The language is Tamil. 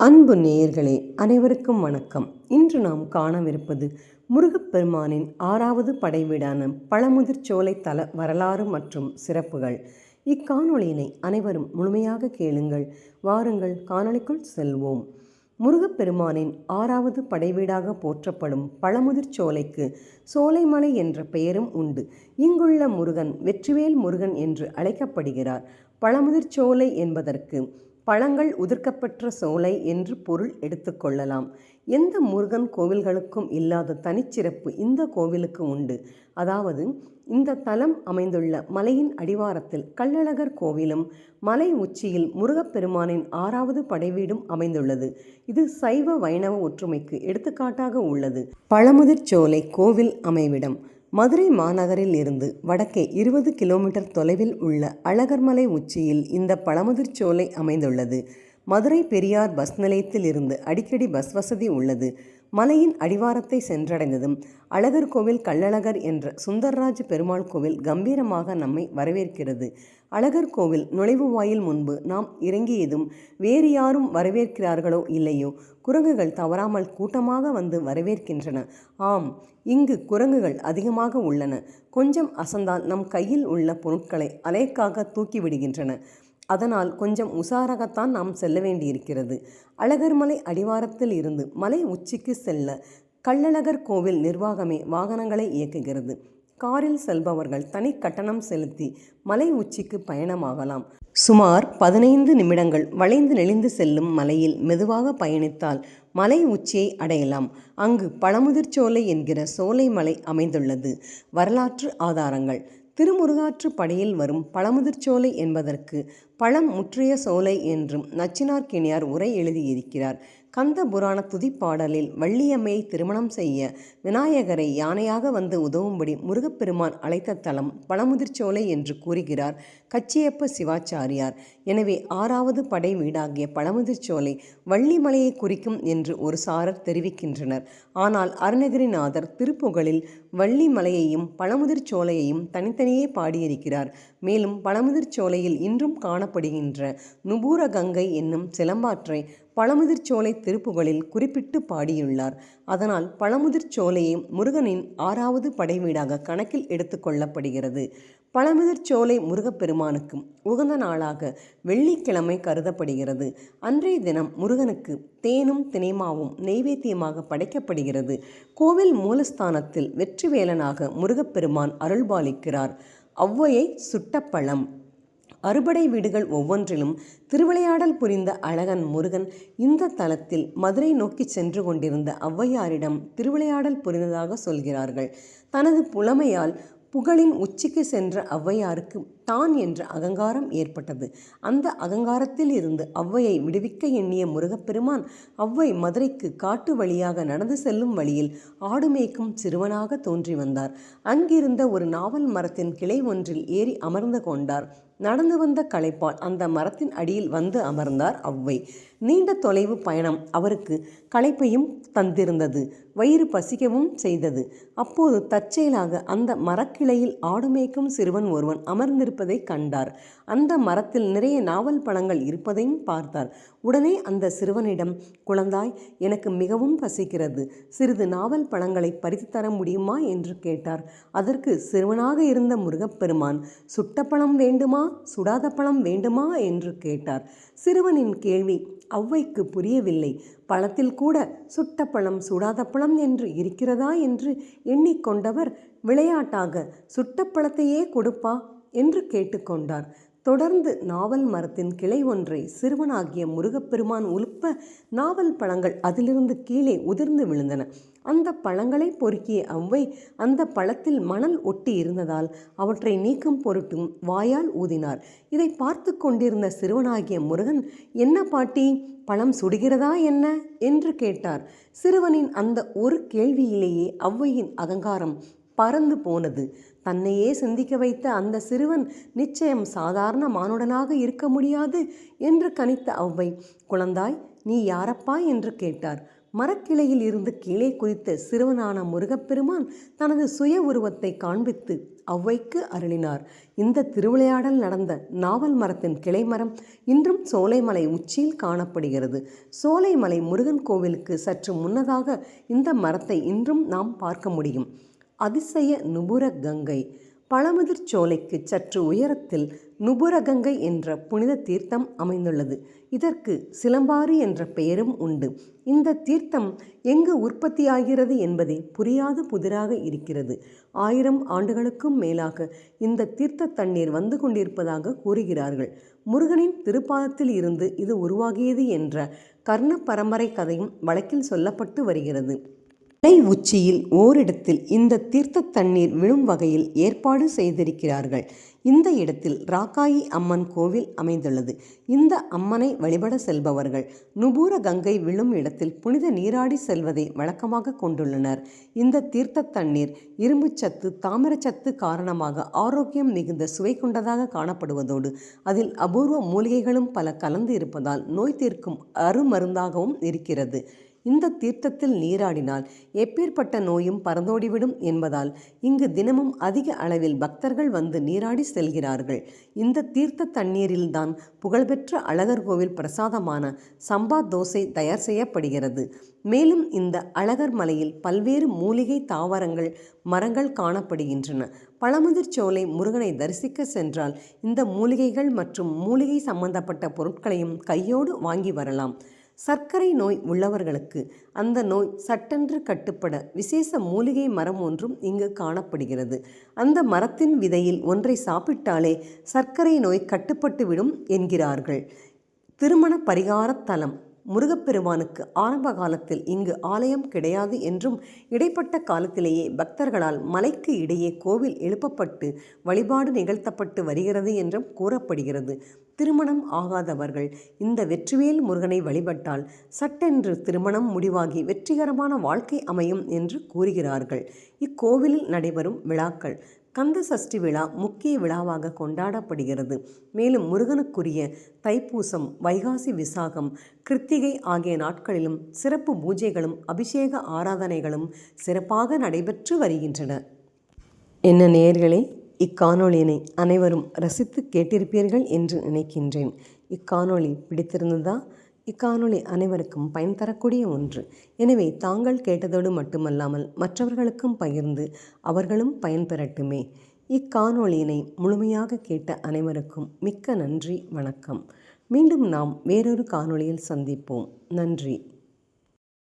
அன்பு நேயர்களே அனைவருக்கும் வணக்கம். இன்று நாம் காணவிருப்பது முருகப்பெருமானின் ஆறாவது படைவீடான பழமுதிர்ச்சோலை தல வரலாறு மற்றும் சிறப்புகள். இக்காணொளியினை அனைவரும் முழுமையாக கேளுங்கள். வாருங்கள் காணொளிக்குள் செல்வோம். முருகப்பெருமானின் ஆறாவது படைவீடாக போற்றப்படும் பழமுதிர்ச்சோலைக்கு சோலைமலை என்ற பெயரும் உண்டு. இங்குள்ள முருகன் வெற்றிவேல் முருகன் என்று அழைக்கப்படுகிறார். பழமுதிர்ச்சோலை என்பதற்கு பழங்கள் உதிர்க்கப்பெற்ற சோலை என்று பொருள் எடுத்துக்கொள்ளலாம் எந்த முருகன் கோவில்களுக்கும் இல்லாத தனிச்சிறப்பு இந்த கோவிலுக்கு உண்டு. அதாவது இந்த தலம் அமைந்துள்ள மலையின் அடிவாரத்தில் கள்ளழகர் கோவிலும் மலை உச்சியில் முருகப்பெருமானின் ஆறாவது படைவீடும் அமைந்துள்ளது. இது சைவ வைணவ ஒற்றுமைக்கு எடுத்துக்காட்டாக உள்ளது. பழமுதிர்ச்சோலை கோவில் அமைவிடம். மதுரை மாநகரில் இருந்து வடக்கே இருபது கிலோமீட்டர் தொலைவில் உள்ள அழகர்மலை உச்சியில் இந்த பழமுதிர்ச்சோலை அமைந்துள்ளது. மதுரை பெரியார் பஸ் நிலையத்தில் இருந்து அடிக்கடி பஸ் வசதி உள்ளது. மலையின் அடிவாரத்தை சென்றடைந்ததும் அழகர் கோவில் கள்ளழகர் என்ற சுந்தர்ராஜ் பெருமாள் கோவில் கம்பீரமாக நம்மை வரவேற்கிறது. அழகர் கோவில் நுழைவு வாயில் முன்பு நாம் இறங்கியதும் வேறு யாரும் வரவேற்கிறார்களோ இல்லையோ? குரங்குகள் தவறாமல் கூட்டமாக வந்து வரவேற்கின்றன. ஆம் இங்கு குரங்குகள் அதிகமாக உள்ளன. கொஞ்சம் அசந்தால் நம் கையில் உள்ள பொருட்களை அலைக்காக தூக்கிவிடுகின்றன. அதனால் கொஞ்சம் உஷாராகத்தான் நாம் செல்ல வேண்டியிருக்கிறது. அழகர்மலை அடிவாரத்தில் இருந்து மலை உச்சிக்கு செல்ல கள்ளழகர் கோவில் நிர்வாகமே வாகனங்களை இயக்குகிறது. காரில் செல்பவர்கள் தனி கட்டணம் செலுத்தி மலை உச்சிக்கு பயணமாகலாம். சுமார் பதினைந்து நிமிடங்கள் வளைந்து நெளிந்து செல்லும் மலையில் மெதுவாக பயணித்தால் மலை உச்சியை அடையலாம். அங்கு பழமுதிர்ச்சோலை என்கிற சோலை மலை அமைந்துள்ளது. வரலாற்று ஆதாரங்கள். திருமுருகாற்று படையில் வரும் பழமுதிர்ச்சோலை என்பதற்கு பழம் முற்றிய சோலை என்றும் நச்சினார்கிணியார் உரை எழுதியிருக்கிறார். கந்த புராண துதிப்பாடலில் வள்ளியம்மையை திருமணம் செய்ய விநாயகரை யானையாக வந்து உதவும்படி முருகப்பெருமான் அழைத்த தலம் பழமுதிர்ச்சோலை என்று கூறுகிறார் கச்சியப்ப சிவாச்சாரியார். எனவே ஆறாவது படை வீடாகிய பழமுதிர்ச்சோலை வள்ளிமலையை குறிக்கும் என்று ஒரு சாரர் தெரிவிக்கின்றனர். ஆனால் அருணகிரிநாதர் திருப்புகழில் வள்ளிமலையையும் பழமுதிர்ச்சோலையையும் தனித்தனியே பாடியிருக்கிறார். மேலும் பழமுதிர்ச்சோலையில் இன்றும் காணப்படுகின்ற நுபூர கங்கை என்னும் சிலம்பாற்றை பழமுதிர்ச்சோலை திருப்புகளில் குறிப்பிட்டு பாடியுள்ளார். அதனால் பழமுதிர்ச்சோலையை முருகனின் ஆறாவது படைவீடாக கணக்கில் எடுத்துக்கொள்ளப்படுகிறது பழமுதிர்ச்சோலை முருகப்பெருமானுக்கு உகந்த நாளாக வெள்ளிக்கிழமை கருதப்படுகிறது. அன்றைய தினம் முருகனுக்கு தேனும் தினைமாவும் நெய்வேத்தியமாக படைக்கப்படுகிறது. கோவில் மூலஸ்தானத்தில் வெற்றிவேலனாக முருகப்பெருமான் அருள்பாலிக்கிறார். ஒளவையை சுட்டப்பழம். அறுபடை வீடுகள் ஒவ்வொன்றிலும் திருவிளையாடல் புரிந்த அழகன் முருகன் இந்த தலத்தில் மதுரை நோக்கி சென்று கொண்டிருந்த ஔவையாரிடம் திருவிளையாடல் புரிந்ததாக சொல்கிறார்கள். தனது புலமையால் புகழின் உச்சிக்கு சென்ற ஔவையாருக்கு தான் என்ற அகங்காரம் ஏற்பட்டது. அந்த அகங்காரத்தில் இருந்து ஔவையை விடுவிக்க எண்ணிய முருகப்பெருமான் ஔவை மதுரைக்கு காட்டு வழியாக நடந்து செல்லும் வழியில் ஆடு மேய்க்கும் சிறுவனாக தோன்றி வந்தார். அங்கிருந்த ஒரு நாவல் மரத்தின் கிளை ஒன்றில் ஏறி அமர்ந்து கொண்டார். நடந்து வந்த களைப்பால் அந்த மரத்தின் அடியில் வந்து அமர்ந்தார் ஔவை நீண்ட தொலைவு பயணம் அவருக்கு களைப்பையும் தந்திருந்தது. வயிறு பசிக்கவும் செய்தது. அப்போது தற்செயலாக அந்த மரக்கிளையில் ஆடு மேய்க்கும் சிறுவன் ஒருவன் அமர்ந்திருப்பதை கண்டார். அந்த மரத்தில் நிறைய நாவல் பழங்கள் இருப்பதையும் பார்த்தார். உடனே அந்த சிறுவனிடம் குழந்தாய் எனக்கு மிகவும் பசிக்கிறது. சிறிது நாவல் பழங்களை பறித்து தர முடியுமா? என்று கேட்டார். அதற்கு சிறுவனாக இருந்த முருகப்பெருமான் சுட்ட பழம் வேண்டுமா? சுடாத பழம் வேண்டுமா? என்று கேட்டார். சிறுவனின் கேள்வி அவ்வைக்கு புரியவில்லை. பழத்தில் கூட சுட்ட பழம் சுடாத பழம் என்று இருக்கிறதா? என்று எண்ணிக்கொண்டவர் விளையாட்டாக சுட்ட பழத்தையே கொடுப்பா. என்று கேட்டுக்கொண்டார். தொடர்ந்து நாவல் மரத்தின் கிளை ஒன்றை சிறுவனாகிய முருகப்பெருமான் உலுப்ப நாவல் பழங்கள் அதிலிருந்து கீழே உதிர்ந்து விழுந்தன. அந்த பழங்களை பொறுக்கிய அவ்வை அந்த பழத்தில் மணல் ஒட்டி இருந்ததால் அவற்றை நீக்கும் பொருட்டும் வாயால் ஊதினார். இதை பார்த்து கொண்டிருந்த சிறுவனாகிய முருகன் என்ன பாட்டி பழம் சுடுகிறதா என்ன? என்று கேட்டார். சிறுவனின் அந்த ஒரு கேள்வியிலேயே அவ்வையின் அகங்காரம் பறந்து போனது. தன்னையே சிந்திக்க வைத்த அந்த சிறுவன் நிச்சயம் சாதாரண மானுடனாக இருக்க முடியாது என்று கணித்த அவ்வை. குழந்தாய் நீ யாரப்பா என்று கேட்டார். மரக்கிளையில் இருந்து கீழே குதித்த சிறுவனான முருகப்பெருமான் தனது சுய உருவத்தை காண்பித்து அவ்வைக்கு அருளினார். இந்த திருவிளையாடல் நடந்த நாவல் மரத்தின் கிளைமரம் இன்றும் சோலைமலை உச்சியில் காணப்படுகிறது. சோலைமலை முருகன் கோவிலுக்கு சற்று முன்னதாக இந்த மரத்தை இன்றும் நாம் பார்க்க முடியும். அதிசய நுபுரகங்கை பழமுதிர் சோலைக்கு சற்று உயரத்தில் நுபுரகங்கை என்ற புனித தீர்த்தம் அமைந்துள்ளது. இதற்கு சிலம்பாரி என்ற பெயரும் உண்டு. இந்த தீர்த்தம் எங்கு உற்பத்தியாகிறது என்பதே புரியாத புதிராக இருக்கிறது. ஆயிரம் ஆண்டுகளுக்கும் மேலாக இந்த தீர்த்த தண்ணீர் வந்து கொண்டிருப்பதாக கூறுகிறார்கள். முருகனின் திருப்பாதத்தில் இருந்து இது உருவாகியது என்ற கர்ண பரம்பரை கதையும் வழக்கில் சொல்லப்பட்டு வருகிறது. மலை உச்சியில் ஓரிடத்தில் இந்த தீர்த்த தண்ணீர் விழும் வகையில் ஏற்பாடு செய்திருக்கிறார்கள். இந்த இடத்தில் ராக்காயி அம்மன் கோவில் அமைந்துள்ளது. இந்த அம்மனை வழிபட செல்பவர்கள் நுபூர கங்கை விழும் இடத்தில் புனித நீராடி செல்வதை வழக்கமாக கொண்டுள்ளனர். இந்த தீர்த்த தண்ணீர் இரும்புச்சத்து தாமிரச்சத்து காரணமாக ஆரோக்கியம் மிகுந்த சுவை கொண்டதாக காணப்படுவதோடு அதில் அபூர்வ மூலிகைகளும் பல கலந்து இருப்பதால் நோய் தீர்க்கும் அருமருந்தாகவும் இருக்கிறது. இந்த தீர்த்தத்தில் நீராடினால் எப்பேற்பட்ட நோயும் பறந்தோடிவிடும் என்பதால் இங்கு தினமும் அதிக அளவில் பக்தர்கள் வந்து நீராடி செல்கிறார்கள். இந்த தீர்த்த தண்ணீரில்தான் புகழ்பெற்ற அழகர் கோவில் பிரசாதமான சம்பா தோசை தயார் செய்யப்படுகிறது. மேலும் இந்த அழகர் மலையில் பல்வேறு மூலிகை தாவரங்கள் மரங்கள் காணப்படுகின்றன. பழமுதிர்ச்சோலை முருகனை தரிசிக்க சென்றால் இந்த மூலிகைகள் மற்றும் மூலிகை சம்பந்தப்பட்ட பொருட்களையும் கையோடு வாங்கி வரலாம். சர்க்கரை நோய் உள்ளவர்களுக்கு அந்த நோய் சட்டென்று கட்டுப்பட விசேஷ மூலிகை மரம் ஒன்றும் இங்கு காணப்படுகிறது. அந்த மரத்தின் விதையில் ஒன்றை சாப்பிட்டாலே சர்க்கரை நோய் கட்டுப்பட்டுவிடும் என்கிறார்கள். திருமண பரிகாரத் தலம் முருகப்பெருமானுக்கு ஆரம்ப காலத்தில் இங்கு ஆலயம் கிடையாது என்றும் இடைப்பட்ட காலத்திலேயே பக்தர்களால் மலைக்கு இடையே கோவில் எழுப்பப்பட்டு வழிபாடு நிகழ்த்தப்பட்டு வருகிறது என்றும் கூறப்படுகிறது. திருமணம் ஆகாதவர்கள் இந்த வெற்றிவேல் முருகனை வழிபட்டால் சட்டென்று திருமணம் முடிவாகி வெற்றிகரமான வாழ்க்கை அமையும் என்று கூறுகிறார்கள். இக்கோவிலில் நடைபெறும் விழாக்கள் கந்த சஷ்டி விழா முக்கிய விழாவாக கொண்டாடப்படுகிறது. மேலும் முருகனுக்குரிய தைப்பூசம் வைகாசி விசாகம் கிருத்திகை ஆகிய நாட்களிலும் சிறப்பு பூஜைகளும் அபிஷேக ஆராதனைகளும் சிறப்பாக நடைபெற்று வருகின்றன. என்ன நேயர்களே இக்காணொளியினை அனைவரும் ரசித்து கேட்டிருப்பீர்கள் என்று நினைக்கின்றேன். இக்காணொளி பிடித்திருந்ததா? இக்காணொளி அனைவருக்கும் பயன் தரக்கூடிய ஒன்று. எனவே தாங்கள் கேட்டதோடு மட்டுமல்லாமல் மற்றவர்களுக்கும் பகிர்ந்து அவர்களும் பயன்பெறட்டுமே இக்காணொளியினை முழுமையாக கேட்ட அனைவருக்கும் மிக்க நன்றி வணக்கம். மீண்டும் நாம் வேறொரு காணொளியில் சந்திப்போம். நன்றி.